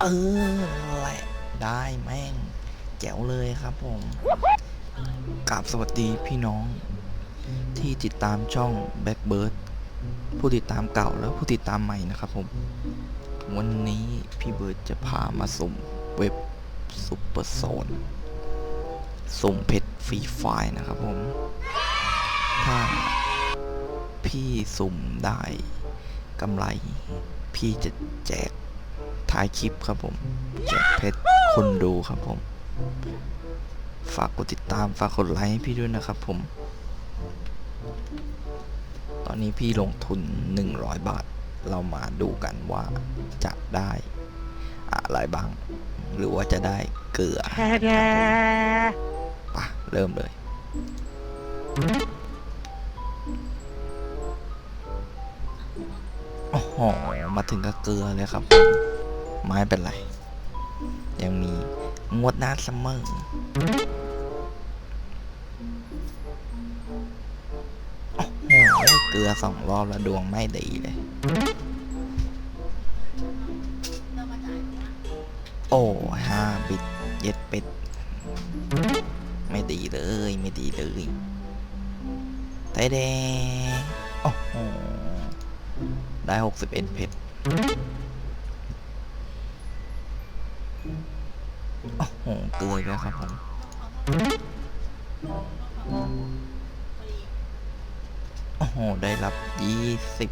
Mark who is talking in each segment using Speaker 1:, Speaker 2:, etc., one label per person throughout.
Speaker 1: เออแหละได้แม่ง แจ๋วเลยครับผมกราบสวัสดีพี่น้อง ที่ติดตามช่อง Blackbird ผู้ติดตามเก่าแล้วผู้ติดตามใหม่นะครับผม วันนี้พี่เบิร์ดจะพามาสุ่มเว็บซุปเปอร์โซนสุ่มเพชรฟรีไฟล์นะครับผม ถ้าพี่สุ่มได้กำไร พี่จะแจก ท้ายคลิปครับผมแจกเพชรคนดูครับผม ฝากกดติดตามฝากกดไลค์ให้พี่ด้วยนะครับผม ตอนนี้พี่ลงทุน 100 บาท เรามาดูกันว่าจะได้อะไรบ้าง หรือว่าจะได้เกลือไปะเริ่มเลยโอ้โหมาถึงกับเกลือเลยครับ ไม่เป็นไร ยังมีงวดหน้าเสมอโอ้โหเกลือสองรอบแล้วดวงไม่ดีเลย โอ้ห้าบิตเย็ดเป็ด ไม่ดีเลย ไม่ดีเลยไทยแดงโอ้โหได้หกสิบเอ็ดเพชร โอ้โหเกลืออีกแล้วครับผมโอ้โห ได้รับยี่สิบ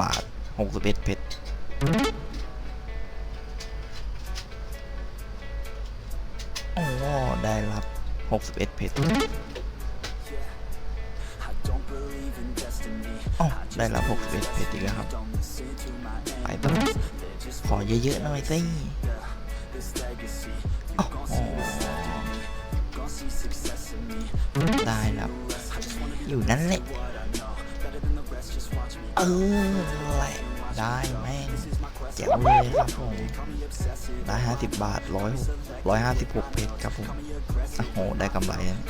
Speaker 1: บาทหกสิบเอ็ดเพชรโอ้โหได้รับหกสิบเอ็ดเพชรโอ้ได้รับหกสิบเอ็ดเพชรอีกแล้วครับ ไปต่อขอเยอะๆหน่อยสิ โอ้โหได้รับอยู่นั่นแหละ เออแหละได้แม่งแจ๋วเลยครับผมได้ห้าสิบบาทร้อยร้อยห้าสิบหกเพชรครับผมโอ้โห ได้กำไรนะ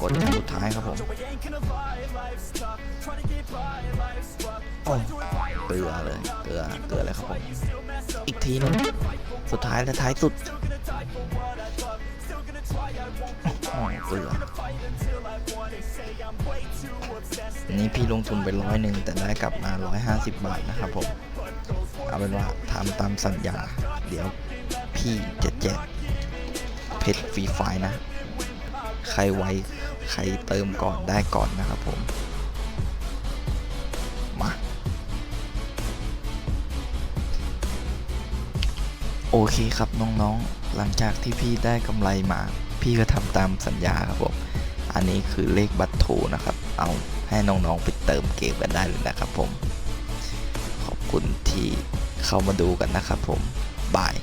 Speaker 1: กดครั้งสุดท้ายครับผมโอ้เกลือเลยเก ลือเกลือเลยครับผมอีกทีนึงสุดท้ายและท้ายสุดโอ้โหเกลือนี่พี่ลงทุนไปร้อยหนึ่งแต่ได้กลับมาร้อยห้าสิบบาทนะครับผม เอาเป็นว่าทำตามสัญญา เดี๋ยวพี่จะแจกเพชรฟรีไฟนะ ใครไวใครเติมก่อนได้ก่อนนะครับผม โอเคครับน้องๆ หลังจากที่พี่ได้กำไรมา พี่ก็ทำตามสัญญาครับผม อันนี้คือเลขบัตรโทนะครับ เอาให้น้องๆไปเติมเกมกันได้เลยนะครับผม ขอบคุณที่เข้ามาดูกันนะครับผม บาย